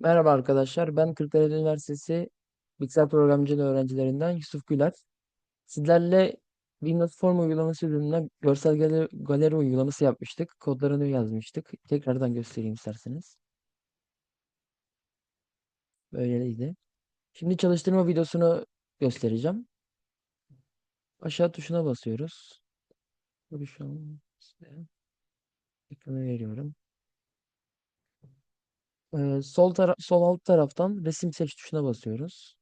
Merhaba arkadaşlar. Ben Kırklareli Üniversitesi Bilgisayar Programcılığı öğrencilerinden Yusuf Güler. Sizlerle Windows Form uygulaması üzerinden görsel galeri, galeri uygulaması yapmıştık. Kodlarını yazmıştık. Tekrardan göstereyim isterseniz. Böyleydi. Şimdi çalıştırma videosunu göstereceğim. Aşağı tuşuna basıyoruz. Ekranı veriyorum. Ee, sol tara sol alt taraftan resim seç tuşuna basıyoruz.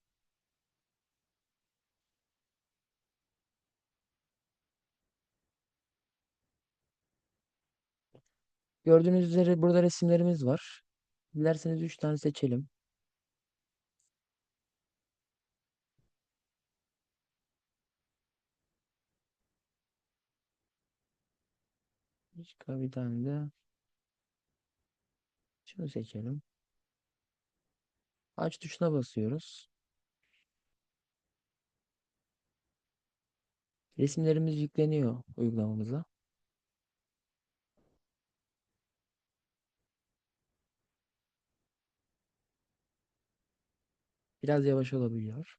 Gördüğünüz üzere burada resimlerimiz var. Dilerseniz 3 tane seçelim. Başka bir tane de şunu seçelim. Aç tuşuna basıyoruz. Resimlerimiz yükleniyor uygulamamıza. Biraz yavaş olabiliyor.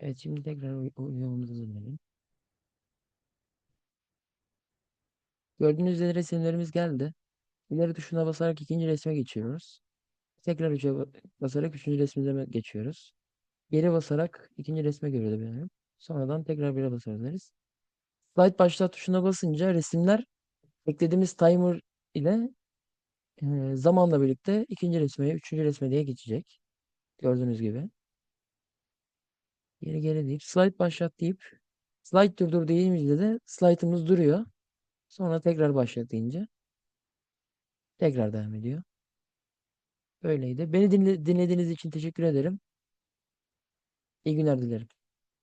Evet şimdi tekrar uy- uygulamamıza dönelim. Gördüğünüz üzere resimlerimiz geldi. İleri tuşuna basarak ikinci resme geçiyoruz. Tekrar üçe ba- basarak üçüncü resmimize geçiyoruz. Geri basarak ikinci resme de benim. Sonradan tekrar bire basabiliriz. Slide başlat tuşuna basınca resimler eklediğimiz timer ile e, zamanla birlikte ikinci resme, üçüncü resme diye geçecek. Gördüğünüz gibi. Geri geri deyip slide başlat deyip slide durdur deyince de slide'ımız duruyor. Sonra tekrar başlat deyince tekrar devam ediyor. Böyleydi. Beni dinle- dinlediğiniz için teşekkür ederim. İyi günler dilerim.